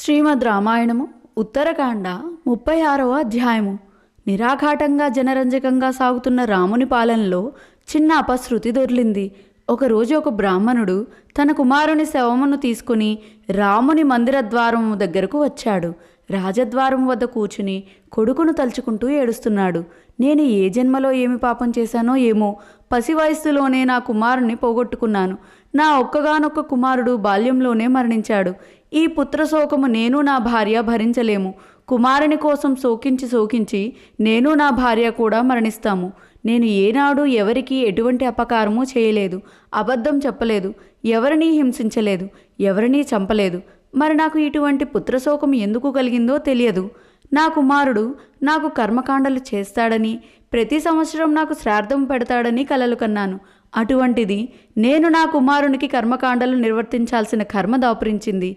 శ్రీమద్ రామాయణము ఉత్తరకాండ ముప్పై ఆరవ అధ్యాయము. నిరాఘాటంగా జనరంజకంగా సాగుతున్న రాముని పాలనలో చిన్న అపశృతి దొర్లింది. ఒకరోజు ఒక బ్రాహ్మణుడు తన కుమారుని శవమును తీసుకుని రాముని మందిర ద్వారము దగ్గరకు వచ్చాడు. రాజద్వారం వద్ద కూర్చుని కొడుకును తలుచుకుంటూ ఏడుస్తున్నాడు. నేను ఏ జన్మలో ఏమి పాపం చేశానో ఏమో పసి వయస్సులోనే నా కుమారుని పోగొట్టుకున్నాను. నా ఒక్కగానొక్క కుమారుడు బాల్యంలోనే మరణించాడు. ఈ పుత్రశోకము నేను నా భార్య భరించలేము. కుమారుని కోసం శోకించి శోకించి నేను నా భార్య కూడా మరణిస్తాము. నేను ఏనాడు ఎవరికి ఎటువంటి అపకారము చేయలేదు. అబద్ధం చెప్పలేదు. ఎవరినీ హింసించలేదు. ఎవరినీ చంపలేదు. మరి నాకు ఇటువంటి పుత్రశోకం ఎందుకు కలిగిందో తెలియదు. నా కుమారుడు నాకు కర్మకాండలు చేస్తాడని ప్రతి సంవత్సరం నాకు శ్రార్థం పెడతాడని కలలు కన్నాను. అటువంటిది నేను నా కుమారునికి కర్మకాండలు నిర్వర్తించాల్సిన కర్మ దాపురించింది.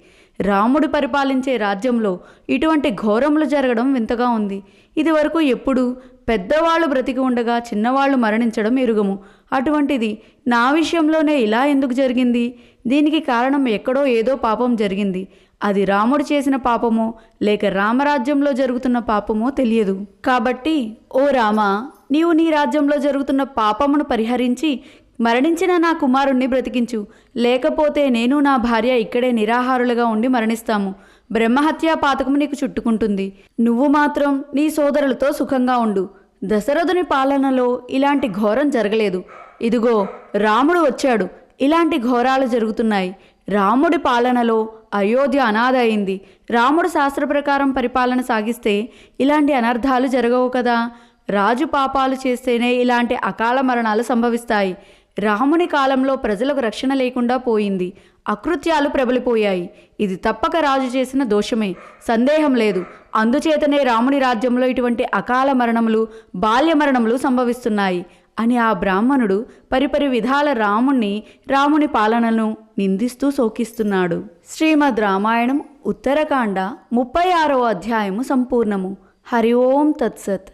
రాముడు పరిపాలించే రాజ్యంలో ఇటువంటి ఘోరములు జరగడం వింతగా ఉంది. ఇదివరకు ఎప్పుడూ పెద్దవాళ్ళు బ్రతికి ఉండగా చిన్నవాళ్ళు మరణించడం ఎరుగము. అటువంటిది నా విషయంలోనే ఇలా ఎందుకు జరిగింది? దీనికి కారణం ఎక్కడో ఏదో పాపం జరిగింది. అది రాముడు చేసిన పాపమో లేక రామరాజ్యంలో జరుగుతున్న పాపమో తెలియదు. కాబట్టి ఓ రామా నీవు నీ రాజ్యంలో జరుగుతున్న పాపమును పరిహరించి మరణించిన నా కుమారుణ్ణి బ్రతికించు. లేకపోతే నేను నా భార్య ఇక్కడే నిరాహారులుగా ఉండి మరణిస్తాము. బ్రహ్మహత్యా పాతకము నీకు చుట్టుకుంటుంది. నువ్వు మాత్రం నీ సోదరులతో సుఖంగా ఉండు. దశరథుని పాలనలో ఇలాంటి ఘోరం జరగలేదు. ఇదిగో రాముడు వచ్చాడు. ఇలాంటి ఘోరాలు జరుగుతున్నాయి. రాముడి పాలనలో అయోధ్య అనాథ అయింది. రాముడు శాస్త్ర ప్రకారం పరిపాలన సాగిస్తే ఇలాంటి అనర్థాలు జరగవు కదా. రాజు పాపాలు చేస్తేనే ఇలాంటి అకాల మరణాలు సంభవిస్తాయి. రాముని కాలంలో ప్రజలకు రక్షణ లేకుండా పోయింది. అకృత్యాలు ప్రబలిపోయాయి. ఇది తప్పక రాజు చేసిన దోషమే. సందేహం లేదు. అందుచేతనే రాముని రాజ్యంలో ఇటువంటి అకాల మరణములు బాల్య మరణములు సంభవిస్తున్నాయి అని ఆ బ్రాహ్మణుడు పరిపరి విధాల రాముణ్ణి రాముని పాలనను నిందిస్తూ శోకిస్తున్నాడు. శ్రీమద్ రామాయణం ఉత్తరకాండ ముప్పై ఆరో అధ్యాయము సంపూర్ణము. హరి ఓం తత్సత్.